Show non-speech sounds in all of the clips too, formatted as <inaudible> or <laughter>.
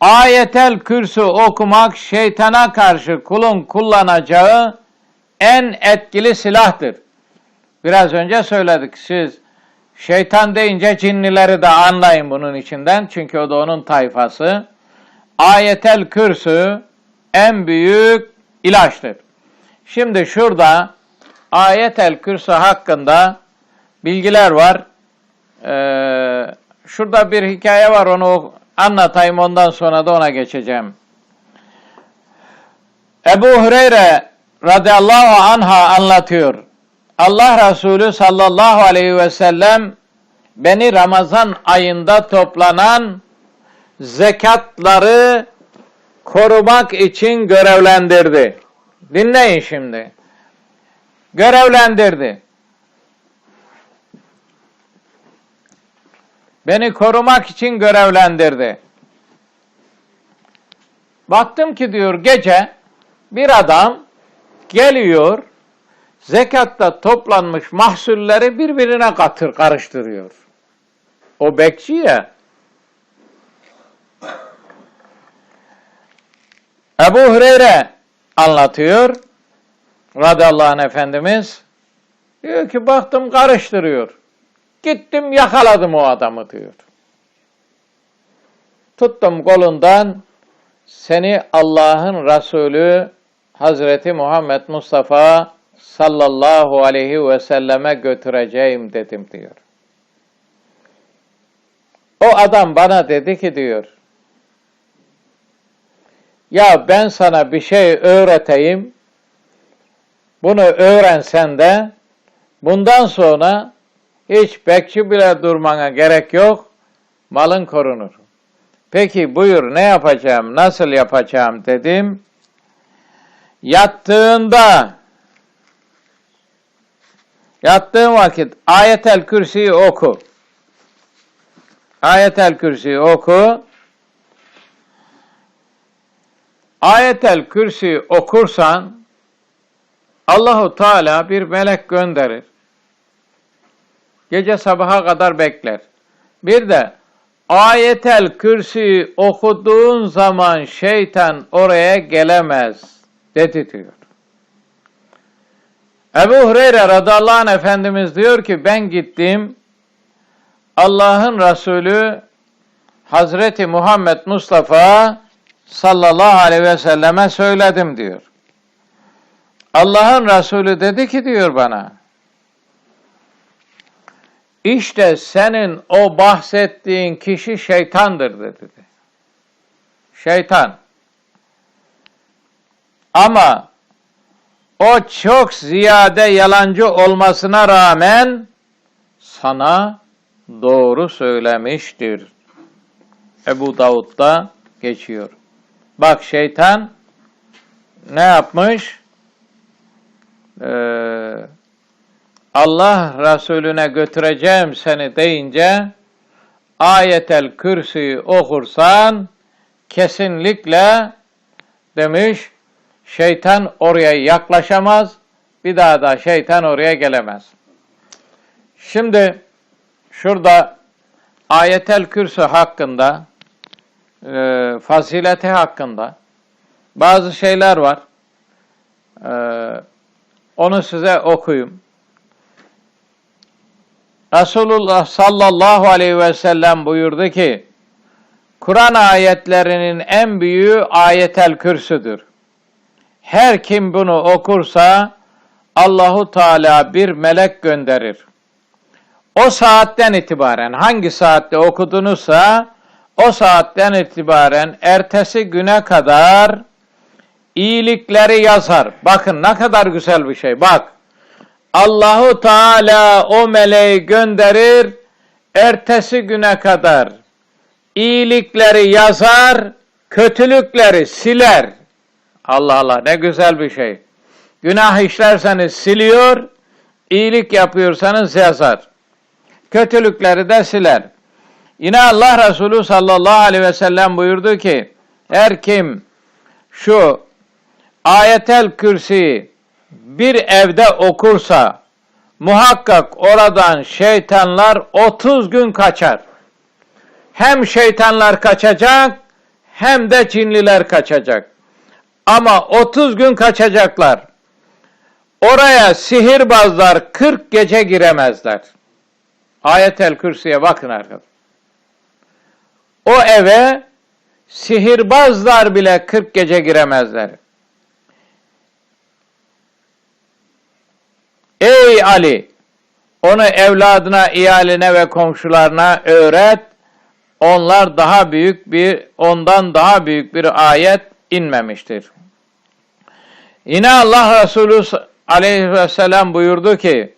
Ayetel kürsü okumak şeytana karşı kulun kullanacağı en etkili silahtır. Biraz önce söyledik. Siz şeytan deyince cinnileri de anlayın bunun içinden. Çünkü o da onun tayfası. Ayetel kürsü en büyük ilaçtır. Şimdi şurada ayetel kürsü hakkında bilgiler var. Ee, şurada bir hikaye var onu anlatayım ondan sonra da ona geçeceğim. Ebu Hureyre radıyallahu anha anlatıyor. Allah Resulü sallallahu aleyhi ve sellem beni Ramazan ayında toplanan zekatları korumak için görevlendirdi. Dinleyin şimdi. Görevlendirdi. Beni korumak için görevlendirdi. Baktım ki diyor gece bir adam geliyor zekatta toplanmış mahsulleri birbirine katır karıştırıyor. O bekçi ya. Ebu Hureyre anlatıyor. Radıyallahu anh Efendimiz. Diyor ki baktım karıştırıyor. Gittim yakaladım o adamı diyor. Tuttum kolundan seni Allah'ın Resulü Hazreti Muhammed Mustafa sallallahu aleyhi ve selleme götüreceğim dedim diyor. O adam bana dedi ki diyor, ya ben sana bir şey öğreteyim, bunu öğrensen de bundan sonra hiç bekçi bile durmana gerek yok, malın korunur. Peki buyur ne yapacağım, nasıl yapacağım dedim. Yattığında, yattığın vakit ayetel kürsiyi oku. Ayetel kürsiyi oku. Ayetel kürsiyi okursan Allahu Teala bir melek gönderir. Gece sabaha kadar bekler. Bir de ayetel kürsiyi okuduğun zaman şeytan oraya gelemez dedi diyor. Ebu Hureyre radıyallahu anh Efendimiz diyor ki ben gittim Allah'ın Resulü Hazreti Muhammed Mustafa sallallahu aleyhi ve selleme söyledim diyor. Allah'ın Resulü dedi ki diyor bana, işte senin o bahsettiğin kişi şeytandır dedi. Şeytan. Ama o çok ziyade yalancı olmasına rağmen sana doğru söylemiştir. Ebu Davud'da geçiyor. Bak şeytan ne yapmış? Ee, Allah Resulüne götüreceğim seni deyince ayetel kürsüyü okursan kesinlikle demiş şeytan oraya yaklaşamaz bir daha da şeytan oraya gelemez. Şimdi şurada ayetel kürsü hakkında e, fazileti hakkında bazı şeyler var. E, onu size okuyayım. Resulullah sallallahu aleyhi ve sellem buyurdu ki, Kur'an ayetlerinin en büyüğü ayetel kürsüdür. Her kim bunu okursa Allahu Teala bir melek gönderir. O saatten itibaren hangi saatte okudunuzsa o saatten itibaren ertesi güne kadar iyilikleri yazar. Bakın ne kadar güzel bir şey. Bak. Allahu Teala o meleği gönderir ertesi güne kadar iyilikleri yazar, kötülükleri siler. Allah Allah ne güzel bir şey. Günah işlerseniz siliyor, iyilik yapıyorsanız yazar. Kötülükleri de siler. Yine Allah Resulü sallallahu aleyhi ve sellem buyurdu ki, her kim şu ayetel kürsiyi bir evde okursa, muhakkak oradan şeytanlar 30 gün kaçar. Hem şeytanlar kaçacak, hem de Çinliler kaçacak. Ama 30 gün kaçacaklar. Oraya sihirbazlar 40 gece giremezler. Ayetel Kürsi'ye bakın arkadaşlar. O eve sihirbazlar bile 40 gece giremezler. Ey Ali! Onu evladına, iyaline ve komşularına öğret. Onlar daha büyük bir, ondan daha büyük bir ayet inmemiştir. Yine Allah Resulü aleyhisselam buyurdu ki,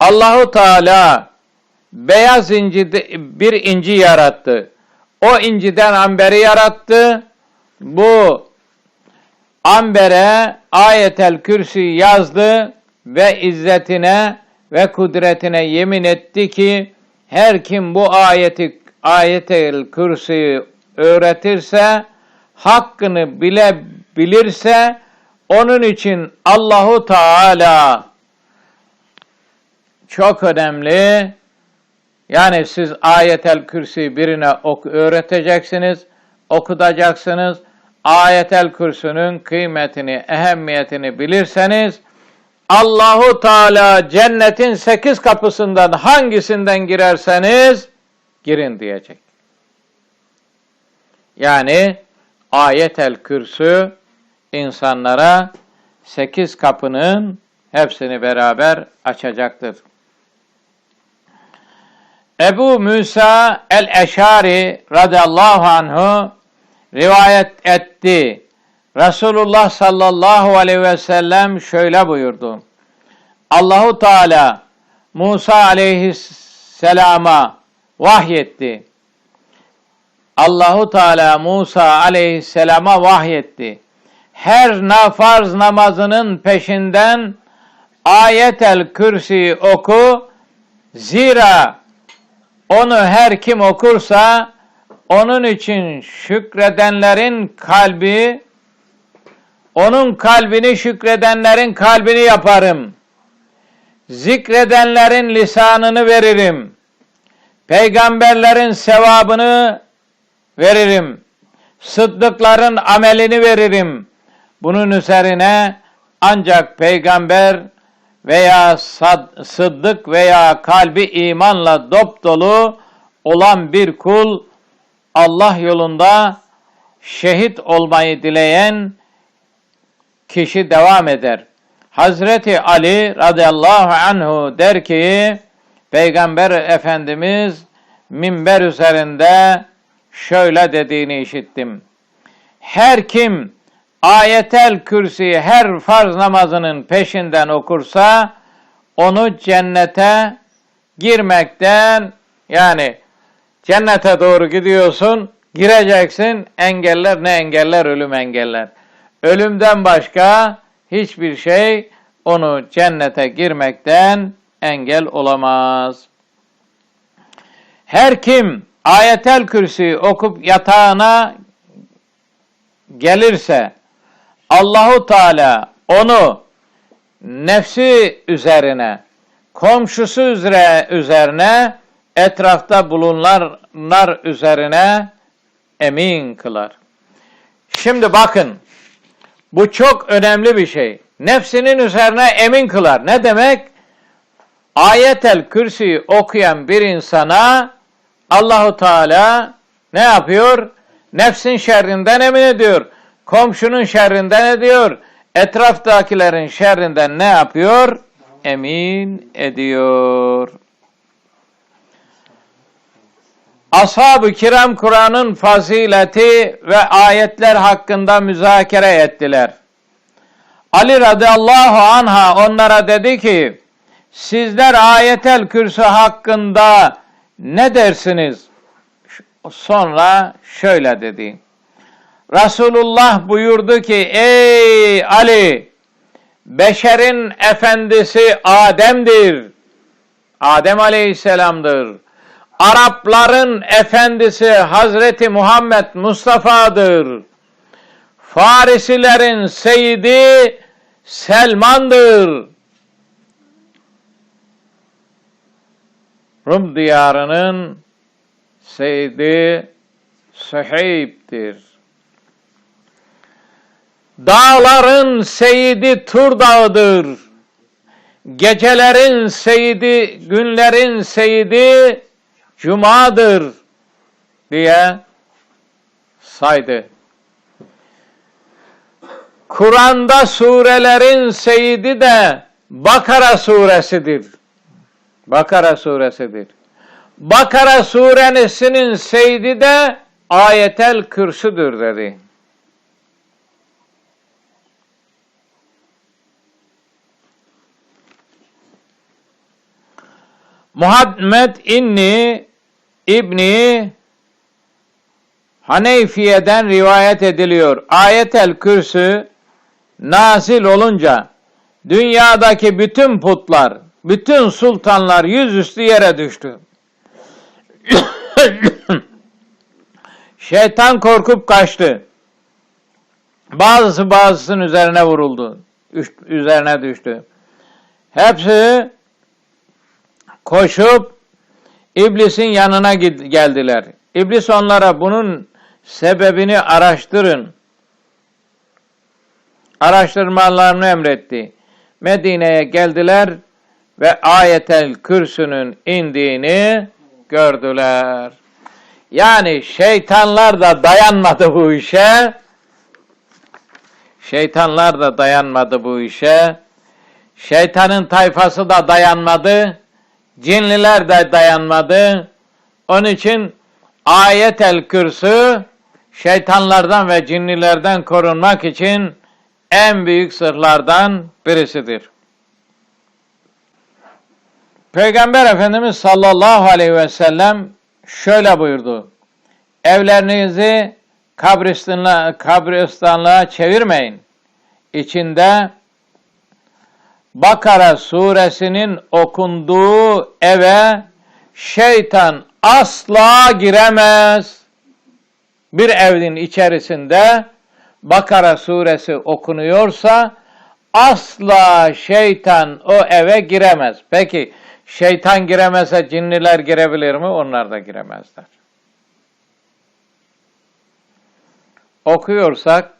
Allahu Teala beyaz inci bir inci yarattı. O inciden amberi yarattı. Bu ambere ayetel kürsi yazdı ve izzetine ve kudretine yemin etti ki her kim bu ayeti ayetel kürsiyi öğretirse hakkını bile bilirse onun için Allahu Teala çok önemli. Yani siz ayetel kürsi birine ok öğreteceksiniz, okutacaksınız. Ayetel kürsünün kıymetini, ehemmiyetini bilirseniz Allahu Teala cennetin sekiz kapısından hangisinden girerseniz girin diyecek. Yani ayetel kürsü insanlara sekiz kapının hepsini beraber açacaktır. Ebu Musa el-Eşari radıyallahu anhu rivayet etti. Resulullah sallallahu aleyhi ve sellem şöyle buyurdu. Allahu Teala Musa aleyhisselama vahyetti. Allahu Teala Musa aleyhisselama vahyetti. Her farz namazının peşinden ayetel kürsi oku. Zira onu her kim okursa onun için şükredenlerin kalbi onun kalbini şükredenlerin kalbini yaparım. Zikredenlerin lisanını veririm. Peygamberlerin sevabını veririm. Sıddıkların amelini veririm. Bunun üzerine ancak peygamber veya sıddık veya kalbi imanla dop dolu olan bir kul Allah yolunda şehit olmayı dileyen kişi devam eder. Hazreti Ali radıyallahu anhu der ki Peygamber Efendimiz minber üzerinde şöyle dediğini işittim. Her kim ayetel kürsiyi her farz namazının peşinden okursa onu cennete girmekten yani cennete doğru gidiyorsun gireceksin engeller ne engeller ölüm engeller. Ölümden başka hiçbir şey onu cennete girmekten engel olamaz. Her kim ayetel kürsi okup yatağına gelirse Allahu Teala onu nefsi üzerine, komşusu üzere, üzerine, etrafta bulunanlar üzerine emin kılar. Şimdi bakın, bu çok önemli bir şey. Nefsinin üzerine emin kılar. Ne demek? Ayetel Kürsi'yi okuyan bir insana Allahu Teala ne yapıyor? Nefsin şerrinden emin ediyor. Komşunun şerrinden ediyor. Etraftakilerin şerrinden ne yapıyor? Emin ediyor. Ashab-ı kiram Kur'an'ın fazileti ve ayetler hakkında müzakere ettiler. Ali radıyallahu anha onlara dedi ki, sizler ayetel kürsü hakkında ne dersiniz? Sonra şöyle dedi. Resulullah buyurdu ki, ey Ali, beşerin efendisi Adem'dir. Adem aleyhisselamdır Arapların efendisi Hazreti Muhammed Mustafa'dır. Farisilerin seyidi Selman'dır. Rum diyarının seyidi Suheyb'dir. Dağların seyidi Tur Dağı'dır. Gecelerin seyidi, günlerin seyidi Cuma'dır diye saydı. Kur'an'da surelerin seyidi de Bakara suresidir. Bakara suresidir. Bakara suresinin seyidi de ayetel kürsüdür dedi. Muhammed İnni İbni Haneyfiye'den rivayet ediliyor. Ayetel kürsü nazil olunca dünyadaki bütün putlar, bütün sultanlar yüzüstü yere düştü. <coughs> Şeytan korkup kaçtı. Bazısı bazısının üzerine vuruldu. Üzerine düştü. Hepsi koşup iblisin yanına geldiler. İblis onlara bunun sebebini araştırın. Araştırmalarını emretti. Medine'ye geldiler ve ayetel kürsünün indiğini gördüler. Yani şeytanlar da dayanmadı bu işe. Şeytanlar da dayanmadı bu işe. Şeytanın tayfası da dayanmadı. Cinliler de dayanmadı. Onun için ayetel kürsü şeytanlardan ve cinlilerden korunmak için en büyük sırlardan birisidir. Peygamber Efendimiz sallallahu aleyhi ve sellem şöyle buyurdu. Evlerinizi kabristanlığa, kabristanlığa çevirmeyin. İçinde Bakara suresinin okunduğu eve şeytan asla giremez. Bir evin içerisinde Bakara suresi okunuyorsa asla şeytan o eve giremez. Peki şeytan giremezse cinniler girebilir mi? Onlar da giremezler. Okuyorsak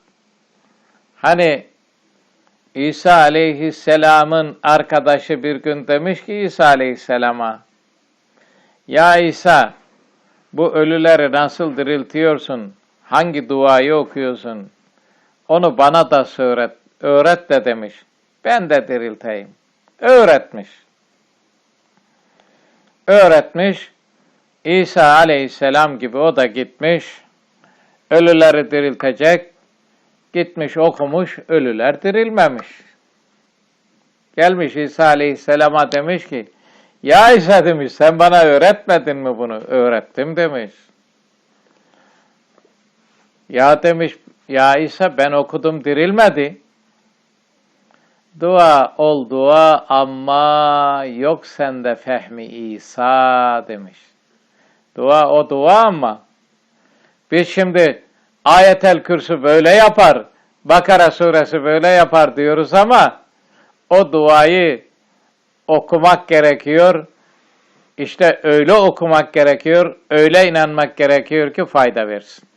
hani İsa aleyhisselamın arkadaşı bir gün demiş ki İsa aleyhisselama Ya İsa bu ölüleri nasıl diriltiyorsun? Hangi duayı okuyorsun? Onu bana da öğret, öğret de demiş. Ben de dirilteyim. Öğretmiş. Öğretmiş. İsa aleyhisselam gibi o da gitmiş. Ölüleri diriltecek. Gitmiş okumuş, ölüler dirilmemiş. Gelmiş İsa aleyhisselama demiş ki, ya İsa demiş, sen bana öğretmedin mi bunu? Öğrettim demiş. Ya demiş, ya İsa ben okudum dirilmedi. Dua ol dua ama yok sende fehmi İsa demiş. Dua o dua ama biz şimdi ayetel kürsü böyle yapar, Bakara suresi böyle yapar diyoruz ama o duayı okumak gerekiyor. İşte öyle okumak gerekiyor, öyle inanmak gerekiyor ki fayda versin.